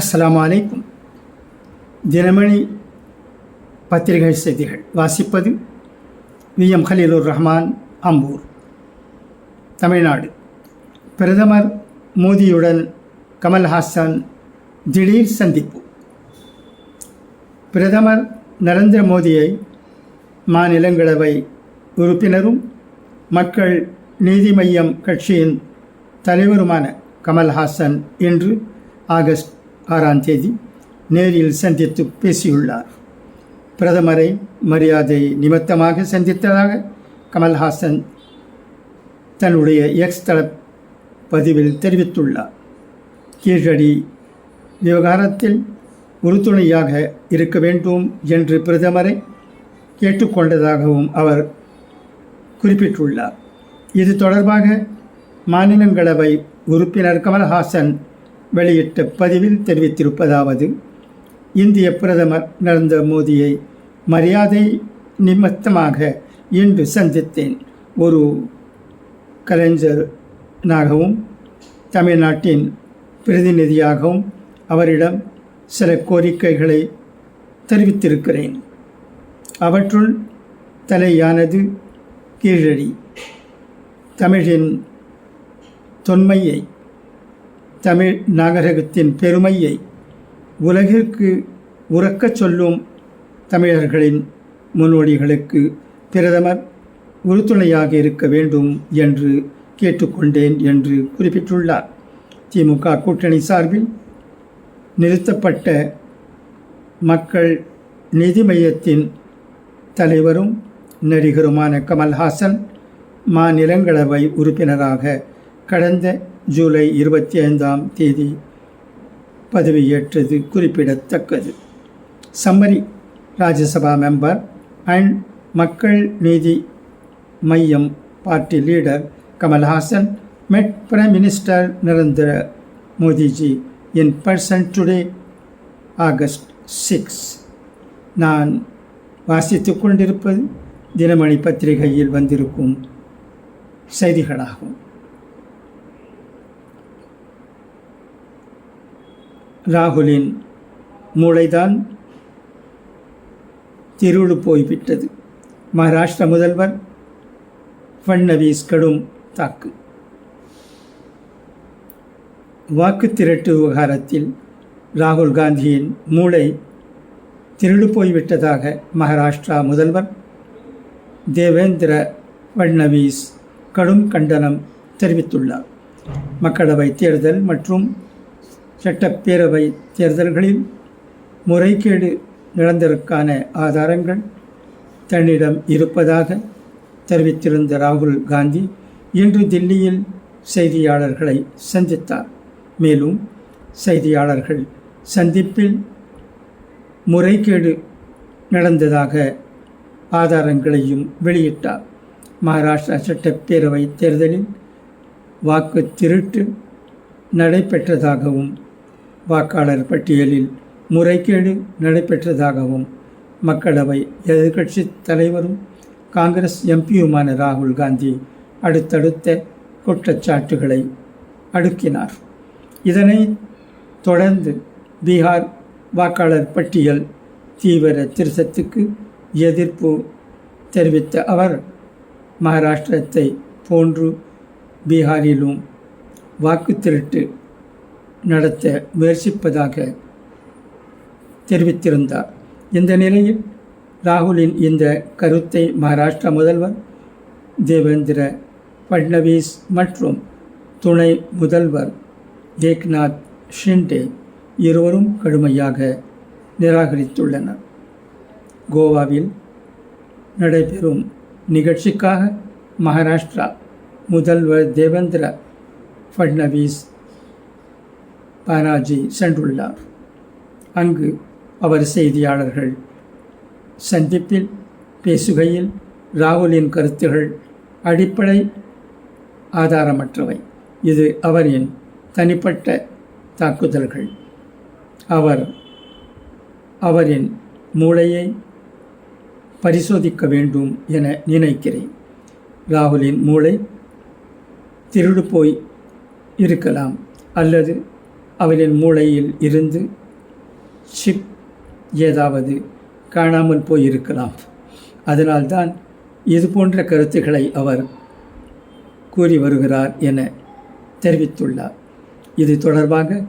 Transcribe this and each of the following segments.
அஸ்ஸலாமு அலைக்கும். தினமணி பத்திரிகை செய்திகள். வாசிப்பது வி. எம். ஹலீலுர் ரஹ்மான் அம்பூர். தமிழ்நாடு. பிரதமர் மோடியுடன் கமல்ஹாசன் திடீர் சந்திப்பு. பிரதமர் நரேந்திர மோடியை மாநிலங்களவை உறுப்பினரும் மக்கள் நீதி மய்யம் கட்சியின் தலைவருமான கமல்ஹாசன் இன்று ஆகஸ்ட் ஆறாம் தேதி நேரில் சந்தித்து பேசியுள்ளார். பிரதமரை மரியாதை நிமித்தமாக சந்தித்ததாக கமல்ஹாசன் தன்னுடைய எக்ஸ் தள பதிவில் தெரிவித்துள்ளார். கீழடி விவகாரத்தில் உறுதுணையாக இருக்க வேண்டும் என்று பிரதமரை கேட்டுக்கொண்டதாகவும் அவர் குறிப்பிட்டுள்ளார். இது தொடர்பாக மாநிலங்களவை உறுப்பினர் கமல்ஹாசன் வெளியிட்ட பதிவில் தெரிவித்திருப்பதாவது இந்திய பிரதமர் நரேந்திர மோடியை மரியாதை நிமித்தமாக இன்று சந்தித்தேன். ஒரு கலைஞனாகவும் தமிழ்நாட்டின் பிரதிநிதியாகவும் அவரிடம் சில கோரிக்கைகளை தெரிவித்திருக்கிறேன். அவற்றுள் தலையானது கீழடி. தமிழின் தொன்மையை தமிழ் நாகரிகத்தின் பெருமையை உலகிற்கு உறக்கச் சொல்லும் தமிழர்களின் முன்னோடிகளுக்கு பிரதமர் உறுதுணையாக இருக்க வேண்டும் என்று கேட்டுக்கொண்டேன் என்று குறிப்பிட்டுள்ளார். திமுக கூட்டணி சார்பில் நிறுத்தப்பட்ட மக்கள் நிதி மையத்தின் தலைவரும் நடிகருமான கமல்ஹாசன் மாநிலங்களவை உறுப்பினராக கடந்த ஜூலை இருபத்தி ஐந்தாம் தேதி பதவியேற்றது குறிப்பிடத்தக்கது summary Rajya Sabha member and Makkal Needhi Maiam party leader Kamal Haasan met Prime Minister Narendra Modi ji in person today, August 6. நான் வாசித்து கொண்டிருப்பது தினமணி பத்திரிகையில் வந்திருக்கும் செய்திகளாகும் ராகுலின் மூளைதான் திருடு போய்விட்டது. மகாராஷ்டிர முதல்வர் ஃபட்னவீஸ் கடும் தாக்கு. வாக்கு திரட்டு விவகாரத்தில் ராகுல் காந்தியின் மூளை திருடு போய்விட்டதாக மகாராஷ்டிரா முதல்வர் தேவேந்திர ஃபட்னவீஸ் கடும் கண்டனம் தெரிவித்துள்ளார். மக்களவை தேர்தல் மற்றும் சட்டப்பேரவை தேர்தல்களில் முறைகேடு நடந்ததற்கான ஆதாரங்கள் தன்னிடம் இருப்பதாக தெரிவித்திருந்த ராகுல் காந்தி இன்று தில்லியில் செய்தியாளர்களை சந்தித்தார். மேலும் செய்தியாளர்கள் சந்திப்பில் முறைகேடு நடந்ததாக ஆதாரங்களையும் வெளியிட்டார். மகாராஷ்டிரா சட்டப்பேரவை தேர்தலில் வாக்கு திருட்டு நடைபெற்றதாகவும் வாக்காளர் பட்டியலில் முறைகேடு நடைபெற்றதாகவும் மக்களவை எதிர்க்கட்சி தலைவரும் காங்கிரஸ் எம்பியுமான ராகுல் காந்தி அடுத்தடுத்த குற்றச்சாட்டுகளை அடுக்கினார். இதனை தொடர்ந்து பீகார் வாக்காளர் பட்டியல் தீவிர திருத்தத்துக்கு எதிர்ப்பு தெரிவித்த அவர் மகாராஷ்டிரத்தை போன்று பீகாரிலும் வாக்கு திருட்டு நடத்த முயற்சிப்பதாக தெரிவித்திருந்தார். இந்த நிலையில் ராகுலின் இந்த கருத்தை மகாராஷ்டிரா முதல்வர் தேவேந்திர ஃபட்னவீஸ் மற்றும் துணை முதல்வர் ஏக்நாத் ஷிண்டே இருவரும் கடுமையாக நிராகரித்துள்ளனர். கோவாவில் நடைபெறும் நிகழ்ச்சிக்காக மகாராஷ்டிரா முதல்வர் தேவேந்திர ஃபட்னவீஸ் பானாஜி சென்றுள்ளார். அங்கு அவர் செய்தியாளர்கள் சந்திப்பில் பேசுகையில் ராகுலின் கருத்துகள் அடிப்படை ஆதாரமற்றவை. இது அவரின் தனிப்பட்ட தாக்குதல்கள். அவர் அவரின் மூளையை பரிசோதிக்க வேண்டும் என நினைக்கிறேன். ராகுலின் மூளை திருடு போய் இருக்கலாம் அல்லது அவரின் மூளையில் இருந்து சிப் ஏதாவது காணாமல் போயிருக்கலாம். அதனால்தான் இது போன்ற கருத்துக்களை அவர் கூறி வருகிறார் என தெரிவித்துள்ளார். இது தொடர்பாக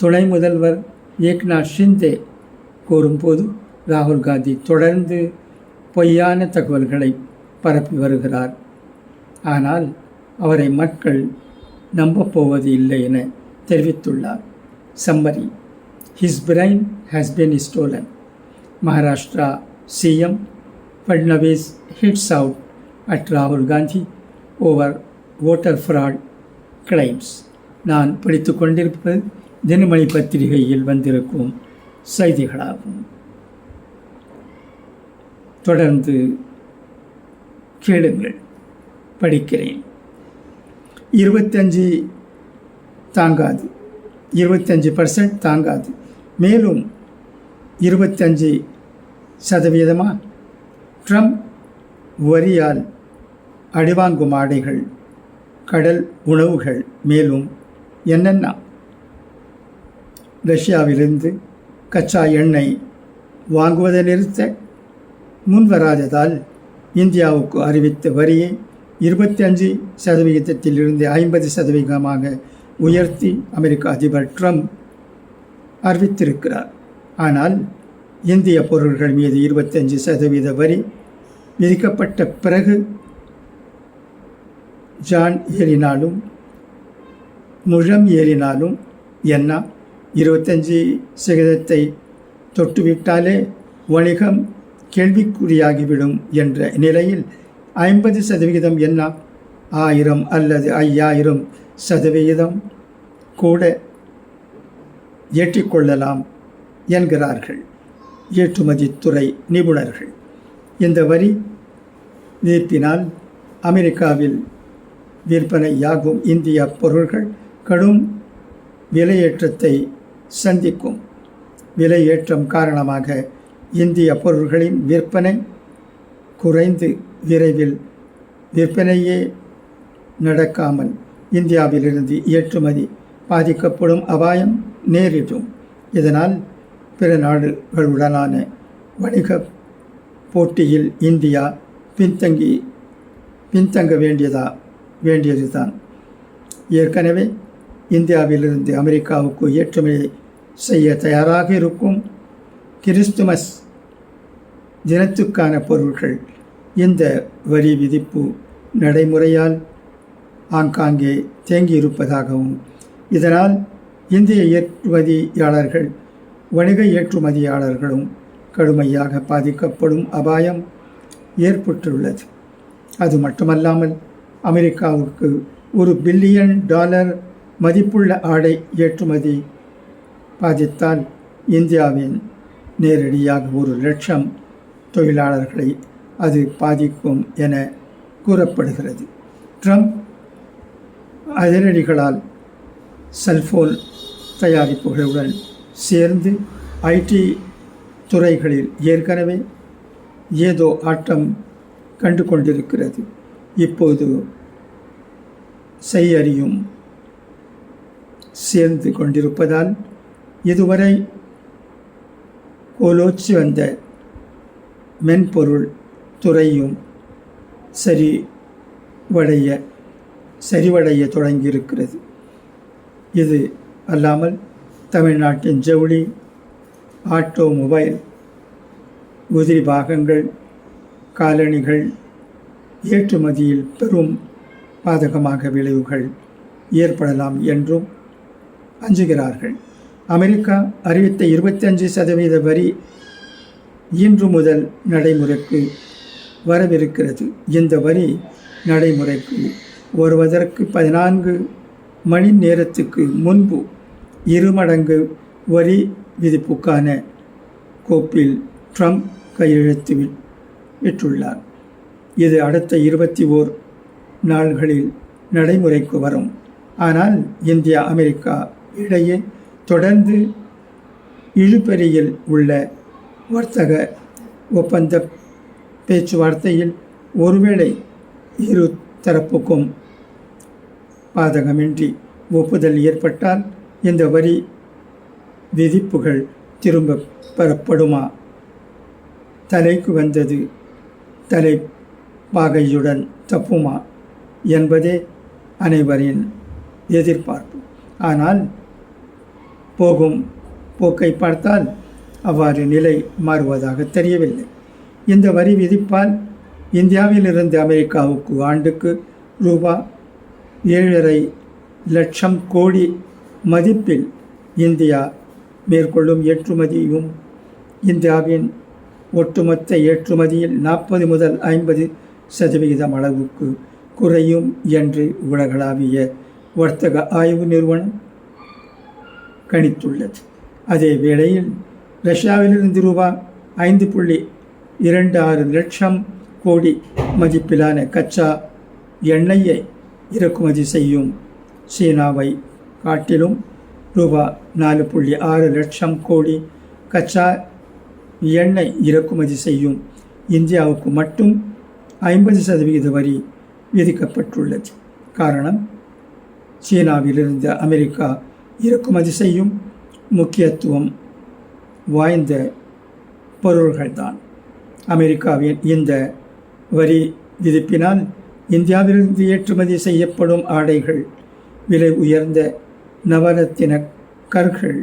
துணை முதல்வர் ஏக்நாத் ஷிந்தே கூறும்போது ராகுல் காந்தி தொடர்ந்து பொய்யான தகவல்களை பரப்பி வருகிறார். ஆனால் அவரை மக்கள் நம்பப் போவது இல்லை என தெரிவித்துள்ளார். Summary his brain has been stolen Maharashtra CM Fadnavis hits out at ராகுல் Gandhi over voter fraud claims நான் படித்து கொண்டிருப்பது தினமணி பத்திரிகையில் வந்திருக்கும் செய்திகளாகும். தொடர்ந்து கேளுங்கள். படிக்கிறேன். இருபத்தஞ்சு தாங்காது. இருபத்தஞ்சி பர்சன்ட் தாங்காது. மேலும் இருபத்தஞ்சி சதவீதமாக ட்ரம்ப் வரியால் அடிவாங்கும் ஆடைகள் கடல் உணவுகள் மேலும் என்னென்ன? ரஷ்யாவிலிருந்து கச்சா எண்ணெய் வாங்குவதை நிறுத்த முன்வராததால் இந்தியாவுக்கு அறிவித்த வரியை இருபத்தி அஞ்சு சதவிகிதத்திலிருந்து ஐம்பது சதவிகிதமாக உயர்த்தி அமெரிக்க அதிபர் ட்ரம்ப் அறிவித்திருக்கிறார். ஆனால் இந்திய பொருள்கள் மீது இருபத்தஞ்சு சதவீத வரி விதிக்கப்பட்ட பிறகு ஜான் ஏறினாலும் முழம் ஏறினாலும் என்ன? இருபத்தஞ்சி சதவீதத்தை தொட்டுவிட்டாலே வணிகம் கேள்விக்குறியாகிவிடும் என்ற நிலையில் ஐம்பது சதவிகிதம் என்ன? ஆயிரம் அல்லது ஐயாயிரம் சதவிகிதம் கூட ஏற்றிக்கொள்ளலாம் என்கிறார்கள். ஏற்றுமதி துறை நிபுணர்கள். இந்த வரி விதிப்பினால் அமெரிக்காவில் விற்பனையாகும் இந்திய பொருள்கள் கடும் விலையேற்றத்தை சந்திக்கும். விலையேற்றம் காரணமாக இந்திய பொருள்களின் விற்பனை குறைந்து விரைவில் விற்பனையே நடக்காமல் இந்தியாவிலிருந்து ஏற்றுமதி பாதிக்கப்படும் அபாயம் நேரிடும். இதனால் பிற நாடுகளுடனான வணிக போட்டியில் இந்தியா பின்தங்கி பின்தங்க வேண்டியதா வேண்டியதுதான். ஏற்கனவே இந்தியாவிலிருந்து அமெரிக்காவுக்கு ஏற்றுமதி செய்ய தயாராக இருக்கும் கிறிஸ்துமஸ் தினத்துக்கான பொருட்கள் இந்த வரி விதிப்பு நடைமுறையால் ஆங்காங்கே தேங்கியிருப்பதாகவும் இதனால் இந்திய ஏற்றுமதியாளர்கள் வணிக ஏற்றுமதியாளர்களும் கடுமையாக பாதிக்கப்படும் அபாயம் ஏற்பட்டுள்ளது. அது மட்டுமல்லாமல் அமெரிக்காவுக்கு ஒரு பில்லியன் டாலர் மதிப்புள்ள ஆடை ஏற்றுமதி பாதித்தால் இந்தியாவின் நேரடியாக ஒரு லட்சம் தொழிலாளர்களை அது பாதிக்கும் என கூறப்படுகிறது. ட்ரம்ப் அதிரடிகளால் செல்போன் தயாரிப்புகளுடன் சேர்ந்து ஐடி துறைகளில் ஏற்கனவே ஏதோ ஆட்டம் கண்டு கொண்டிருக்கிறது இப்போது செய்யறியும் சேர்ந்து கொண்டிருப்பதால் இதுவரை கோலோச்சி வந்த மென்பொருள் துறையும் சரி வடைய சரிவடைய தொடங்கியிருக்கிறது. இது அல்லாமல் தமிழ்நாட்டின் ஜவுளி ஆட்டோமொபைல் உதிரி பாகங்கள் காலணிகள் ஏற்றுமதியில் பெரும் பாதகமாக விளைவுகள் ஏற்படலாம் என்றும் அஞ்சுகிறார்கள். அமெரிக்கா அறிவித்த இருபத்தஞ்சு சதவீத வரி இன்று முதல் நடைமுறைக்கு வரவிருக்கிறது. இந்த வரி நடைமுறைக்கு வருவதற்கு பதினான்கு மணி நேரத்துக்கு முன்பு இருமடங்கு வரி விதிப்புக்கான கோப்பில் ட்ரம்ப் கையெழுத்து வி- விட்டுள்ளார். இது அடுத்த இருபத்தி ஓர் நாள்களில் நடைமுறைக்கு வரும். ஆனால் இந்தியா அமெரிக்கா இடையே தொடர்ந்து இழுபறியில் உள்ள வர்த்தக ஒப்பந்த பேச்சுவார்த்தையில் ஒருவேளை இரு தரப்புக்கும் பாதகமின்றி ஒப்புதல் ஏற்பட்டால் இந்த வரி விதிப்புகள் திரும்ப பெறப்படுமா? தலைக்கு வந்தது தலை பாகையுடன் தப்புமா என்பதே அனைவரின் எதிர்பார்ப்பு. ஆனால் போகும் போக்கை பார்த்தால் அவ்வாறு நிலை மாறுவதாக தெரியவில்லை. இந்த வரி விதிப்பால் இந்தியாவிலிருந்து அமெரிக்காவுக்கு ஆண்டுக்கு ரூபா ஏழரை லட்சம் கோடி மதிப்பில் இந்தியா மேற்கொள்ளும் ஏற்றுமதியும் இந்தியாவின் ஒட்டுமொத்த ஏற்றுமதியில் நாற்பது முதல் ஐம்பது சதவிகிதம் அளவுக்கு குறையும் என்று உலகளாவிய வர்த்தக ஆய்வு நிறுவனம் கணித்துள்ளது. அதே வேளையில் ரஷ்யாவிலிருந்து ரூபா ஐந்து புள்ளி இரண்டு ஆறு லட்சம் கோடி மதிப்பிலான கச்சா எண்ணெயை இறக்குமதி செய்யும் சீனாவை காட்டிலும் ரூபா நாலு புள்ளி ஆறு லட்சம் கோடி கச்சா எண்ணெய் இறக்குமதி செய்யும் இந்தியாவுக்கு மட்டும் ஐம்பது சதவிகித வரி விதிக்கப்பட்டுள்ளது. காரணம் சீனாவிலிருந்து அமெரிக்கா இறக்குமதி செய்யும் முக்கியத்துவம் வாய்ந்த பொருள்கள்தான். அமெரிக்காவின் இந்த வரி விதிப்பினால் இந்தியாவிலிருந்து ஏற்றுமதி செய்யப்படும் ஆடைகள் விலை உயர்ந்த நவரத்தின கற்கள்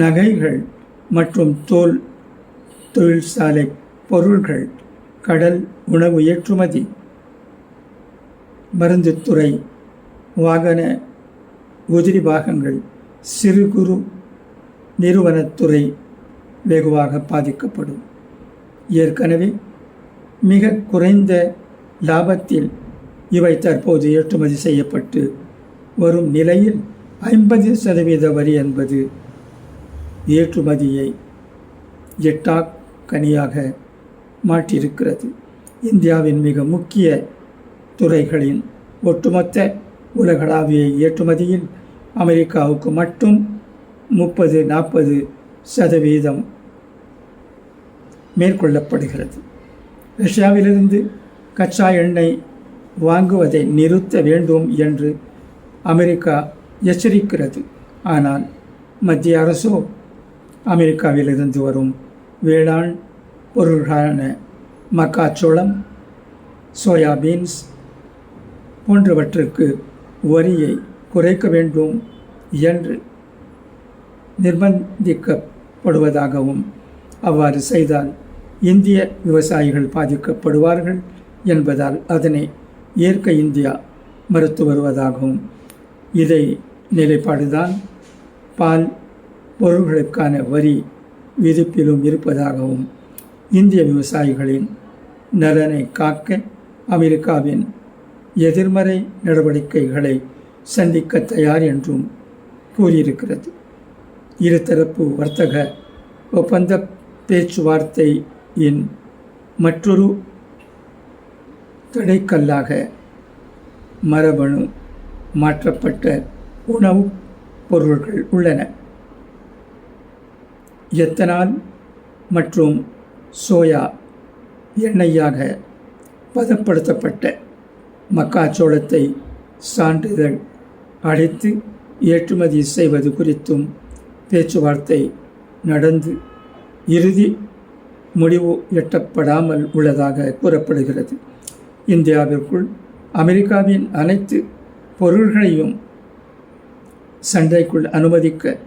நகைகள் மற்றும் தோல் தொழிற்சாலை பொருள்கள் கடல் உணவு ஏற்றுமதி மருந்துத்துறை வாகன உதிரி பாகங்கள் சிறு குறு நிறுவனத்துறை வெகுவாக பாதிக்கப்படும். ஏற்கனவே மிக குறைந்த லாபத்தில் இவை தற்போது ஏற்றுமதி செய்யப்பட்டு வரும் நிலையில் ஐம்பது சதவீத வரி என்பது ஏற்றுமதியை எட்டா கனியாக மாற்றியிருக்கிறது. இந்தியாவின் மிக முக்கிய துறைகளின் ஒட்டுமொத்த உலகளாவிய ஏற்றுமதியில் அமெரிக்காவுக்கு மட்டும் முப்பது நாற்பது சதவீதம் மேற்கொள்ளப்படுகிறது. ரஷ்யாவிலிருந்து கச்சா எண்ணெய் வாங்குவதை நிறுத்த வேண்டும் என்று அமெரிக்கா எச்சரிக்கிறது. ஆனால் மத்திய அரசோ அமெரிக்காவிலிருந்து வரும் வேளாண் பொருள்களான மக்காச்சோளம் சோயாபீன்ஸ் போன்றவற்றிற்கு வரியை குறைக்க வேண்டும் என்று நிர்பந்திக்கப்படுவதாகவும் அவ்வாறு செய்தால் இந்திய விவசாயிகள் பாதிக்கப்படுவார்கள். என்பதால் அதனை ஏற்க இந்தியா மறுத்து வருவதாகவும் இதை நிலைப்பாடுதான் பால் பொருள்களுக்கான வரி விதிப்பிலும் இருப்பதாகவும் இந்திய விவசாயிகளின் நலனை காக்க அமெரிக்காவின் எதிர்மறை நடவடிக்கைகளை சந்திக்க தயார் என்றும் கூறியிருக்கிறது. இருதரப்பு வர்த்தக ஒப்பந்த பேச்சுவார்த்தையின் மற்றொரு துணைக்கல்லாக மரபணு மாற்றப்பட்ட உணவுப் பொருள்கள் உள்ளன. எத்தனால் மற்றும் சோயா எண்ணெயாக பதப்படுத்தப்பட்ட மக்காச்சோளத்தை சான்றிதழ் அடைத்து ஏற்றுமதி செய்வது குறித்தும் பேச்சுவார்த்தை நடந்து இறுதி முடிவு எட்டப்படாமல் உள்ளதாக கூறப்படுகிறது. இந்தியாவிற்குள் அமெரிக்காவின் அனைத்து பொருள்களையும் சண்டைக்குள் அனுமதிக்க